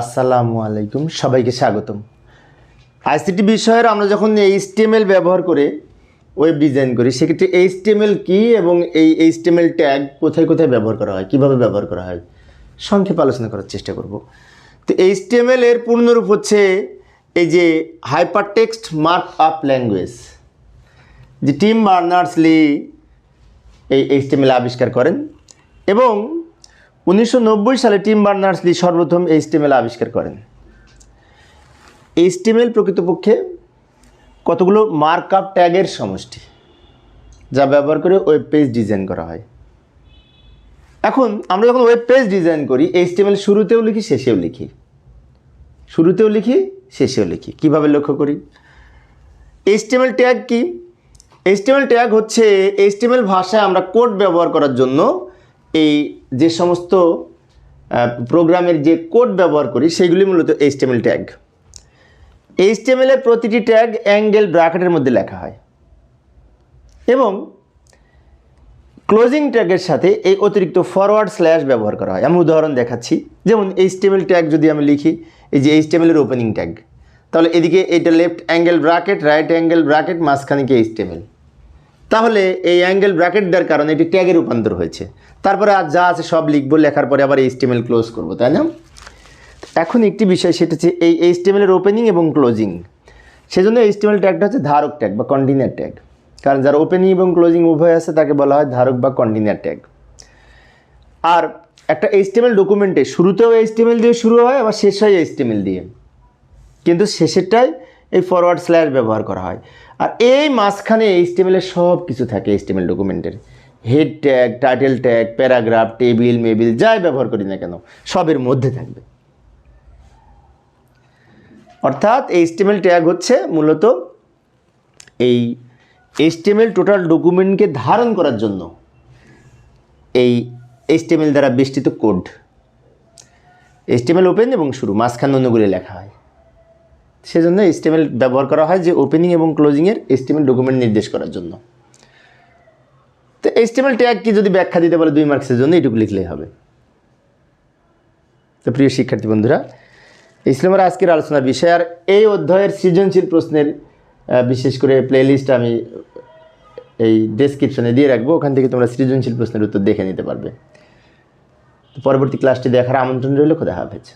আসসালামু আলাইকুম, সবাইকে স্বাগতম। আইসিটি বিষয়ের আমরা যখন এইচটিএমএল ব্যবহার করে ওয়েব ডিজাইন করি, সেক্ষেত্রে এইচটিএমএল কি এবং এই এইচটিএমএল ট্যাগ কোথায় কোথায় ব্যবহার করা হয়, কীভাবে ব্যবহার করা হয়, সংক্ষেপে আলোচনা করার চেষ্টা করব। তো এইচটিএমএল এর পূর্ণরূপ হচ্ছে এই যে hyper text mark up language যে টিম বার্নার্স লি এই এইচটিএমএল আবিষ্কার করেন এবং উনিশশো নব্বই সালে টিম বার্নার্স লি সর্বপ্রথম এইচটিএমএল আবিষ্কার করেন। এইচটিএমএল প্রকৃতপক্ষে কতগুলো মার্ক আপ ট্যাগের সমষ্টি, যা ব্যবহার করে ওয়েব পেজ ডিজাইন করা হয়। এখন আমরা যখন ওয়েব পেজ ডিজাইন করি এইচটিএমএল শুরুতেও লিখি, শেষেও লিখি। শুরুতেও লিখি, শেষেও লিখি। কীভাবে লক্ষ্য করি? এইচটিএমএল ট্যাগ কি? এইচটিএমএল ট্যাগ হচ্ছে এইচটিএমএল ভাষায় আমরা কোড ব্যবহার করার জন্য এই যে সমস্ত প্রোগ্রামের যে কোড ব্যবহার করি সেগুলি মূলত এইচটিএমএল ট্যাগ এইচটিএমএল এর প্রতিটি ট্যাগ অ্যাঙ্গেল ব্র্যাকেটের মধ্যে লেখা হয়। এবং ক্লোজিং ট্যাগের সাথে এই অতিরিক্ত ফরওয়ার্ড স্ল্যাশ ব্যবহার করা হয়। আমি উদাহরণ দেখাচ্ছি। যেমন এইচটিএমএল ট্যাগ যদি আমি লিখি, এই যে এইচটিএমএল এর ওপেনিং ট্যাগ তাহলে এদিকে এটা left angle bracket right angle bracket মাঝখানে কি এইচটিএমএল তাহলে এই অ্যাঙ্গেল ব্র্যাকেট দেওয়ার কারণে এটি ট্যাগে রূপান্তর হয়েছে। তারপরে আর যা আছে সব লিখব, লেখার পরে আবার এইচটিএমএল ক্লোজ করব, তাই না? এখন একটি বিষয়, সেটা হচ্ছে এই এইচটিএমএল এর ওপেনিং এবং ক্লোজিং সেজন্য এইচটিএমএল ট্যাগটা হচ্ছে ধারক ট্যাগ বা কন্টিনিউয়ার ট্যাগ কারণ যার ওপেনিং এবং ক্লোজিং উভয় আছে, তাকে বলা হয় ধারক বা কন্টিনিউয়ার ট্যাগ আর একটা এইচটিএমএল ডকুমেন্টে শুরুতেও এইচটিএমএল দিয়ে শুরু হয়, আবার শেষ হয় এইচটিএমএল দিয়ে। কিন্তু শেষেরটাই এই ফরওয়ার্ড স্ল্যাশ ব্যবহার করা হয়। আর এই মাঝখানে এইচটিএমএল এর সব কিছু থাকে এইচটিএমএল ডকুমেন্টের head tag title tag paragraph table মেবিল যাই ব্যবহার করি না কেন, সবের মধ্যে থাকবে। অর্থাৎ এইচটিএমএল ট্যাগ হচ্ছে মূলত এই এইচটিএমএল টোটাল ডকুমেন্টকে ধারণ করার জন্য এই এইচটিএমএল দ্বারা বেষ্টিত কোড এইচটিএমএল ওপেন এবং শুরু, মাঝখানে অন্যগুলি লেখা হয়। সেজন্য এইচটিএমএল ব্যবহার করা হয় যে ওপেনিং এবং ক্লোজিংয়ের এইচটিএমএল ডকুমেন্ট নির্দেশ করার জন্য। তো এইচটিএমএল ট্যাগ কি যদি ব্যাখ্যা দিতে বলে দুই মার্কসের জন্য, এটুকু লিখলেই হবে। তো প্রিয় শিক্ষার্থী বন্ধুরা ছিল আজকের আলোচনার বিষয়। আর এই অধ্যায়ের সৃজনশীল প্রশ্নের বিশেষ করে প্লেলিস্ট আমি এই ডেসক্রিপশনে দিয়ে রাখব। ওখান থেকে তোমরা সৃজনশীল প্রশ্নের উত্তর দেখে নিতে পারবে। তো পরবর্তী ক্লাসটি দেখার আমন্ত্রণ রইল। খোদা হাফেজ।